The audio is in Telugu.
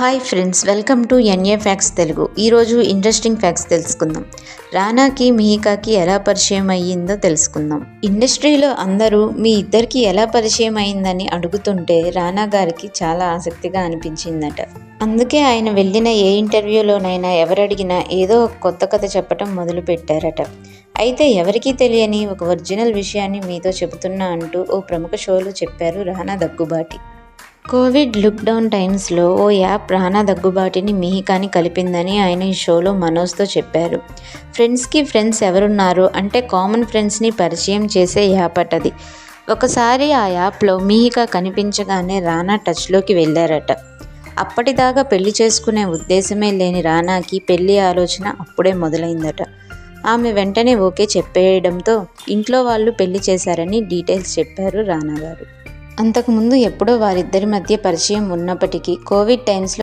Hi friends welcome to NA facts Telugu. ఈరోజు ఇంట్రెస్టింగ్ ఫ్యాక్స్ తెలుసుకుందాం. రానాకి మిహికాకి ఎలా పరిచయం అయ్యిందో తెలుసుకుందాం. ఇండస్ట్రీలో అందరూ మీ ఇద్దరికి ఎలా పరిచయం అయిందని అడుగుతుంటే రానా గారికి చాలా ఆసక్తిగా అనిపించిందట. అందుకే ఆయన వెళ్ళిన ఏ ఇంటర్వ్యూలోనైనా ఎవరడిగినా ఏదో ఒక కొత్త కథ చెప్పటం మొదలుపెట్టారట. అయితే ఎవరికీ తెలియని ఒక ఒరిజినల్ విషయాన్ని మీతో చెబుతున్నా అంటూ ఓ ప్రముఖ షోలో చెప్పారు రానా దగ్గుబాటి. కోవిడ్ లుక్డౌన్ టైమ్స్లో ఓ యాప్ రానా దగ్గుబాటిని మిహికాని కలిపిందని ఆయన ఈ షోలో మనోజ్తో చెప్పారు. ఫ్రెండ్స్కి ఫ్రెండ్స్ ఎవరున్నారు? అంటే కామన్ ఫ్రెండ్స్ని పరిచయం చేసే యాప్ అటది. ఒకసారి ఆ యాప్లో మిహిక కనిపించగానే రానా టచ్లోకి వెళ్ళారట. అప్పటిదాకా పెళ్ళి చేసుకునే ఉద్దేశమే లేని రానాకి పెళ్ళి ఆలోచన అప్పుడే మొదలైందట. ఆమె వెంటనే ఓకే చెప్పేయడంతో ఇంట్లో వాళ్ళు పెళ్ళి చేశారని డీటెయిల్స్ చెప్పారు రానా గారు. అంతకుముందు ఎప్పుడో వారిద్దరి మధ్య పరిచయం ఉన్నప్పటికీ కోవిడ్ టైమ్స్లో